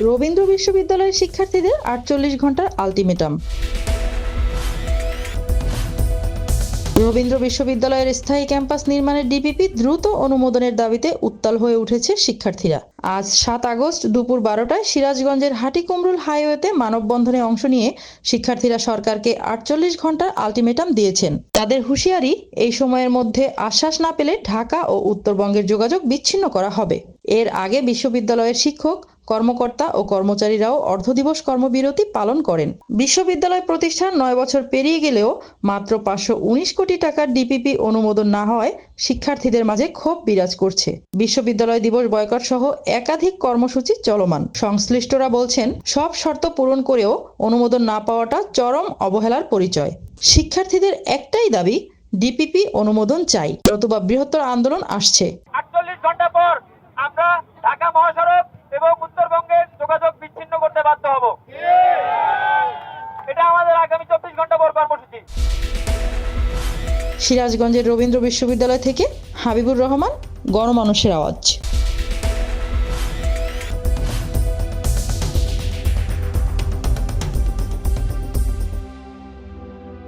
রবীন্দ্র বিশ্ববিদ্যালয়ের শিক্ষার্থীদের আটচল্লিশ ঘণ্টার আলটিমেটাম। রবীন্দ্র বিশ্ববিদ্যালয়ের স্থায়ী ক্যাম্পাস নির্মাণের ডিপিপি দ্রুত অনুমোদনের দাবিতে উত্তাল হয়ে উঠেছে শিক্ষার্থীরা। আজ সাত আগস্ট দুপুর বারোটায় সিরাজগঞ্জের হাটিকুমরুল হাইওয়েতে মানববন্ধনে অংশ নিয়ে শিক্ষার্থীরা সরকারকে আটচল্লিশ ঘণ্টার আলটিমেটাম দিয়েছেন। তাদের হুঁশিয়ারি, এই সময়ের মধ্যে আশ্বাস না পেলে ঢাকা ও উত্তরবঙ্গের যোগাযোগ বিচ্ছিন্ন করা হবে। এর আগে বিশ্ববিদ্যালয়ের শিক্ষক কর্মকর্তা ও কর্মচারীরাও অর্ধদিবস কর্মবিরতি পালন করেন। বিশ্ববিদ্যালয় প্রতিষ্ঠান নয় বছর পেরিয়ে গেলেও মাত্র পাঁচশো উনিশ কোটি টাকার ডিপিপি অনুমোদন না হওয়ায় শিক্ষার্থীদের মাঝে ক্ষোভ বিরাজ করছে। বিশ্ববিদ্যালয় দিবস বয়কট সহ একাধিক কর্মসূচি চলমান। সংশ্লিষ্টরা বলছেন, সব শর্ত পূরণ করেও অনুমোদন না পাওয়াটা চরম অবহেলার পরিচয়। শিক্ষার্থীদের একটাই দাবি, ডিপিপি অনুমোদন চাই। নতুবা বৃহত্তর আন্দোলন আসছে আটচল্লিশ ঘণ্টা পর আমরা ঢাকা মহাসড়ক এবং উত্তরবঙ্গের যোগাযোগ বিচ্ছিন্ন করতে বাধ্য হব এটা আমাদের আগামী চব্বিশ ঘণ্টা সিরাজগঞ্জের রবীন্দ্র বিশ্ববিদ্যালয় থেকে হাবিবুর রহমান গণমানুষের আওয়াজ।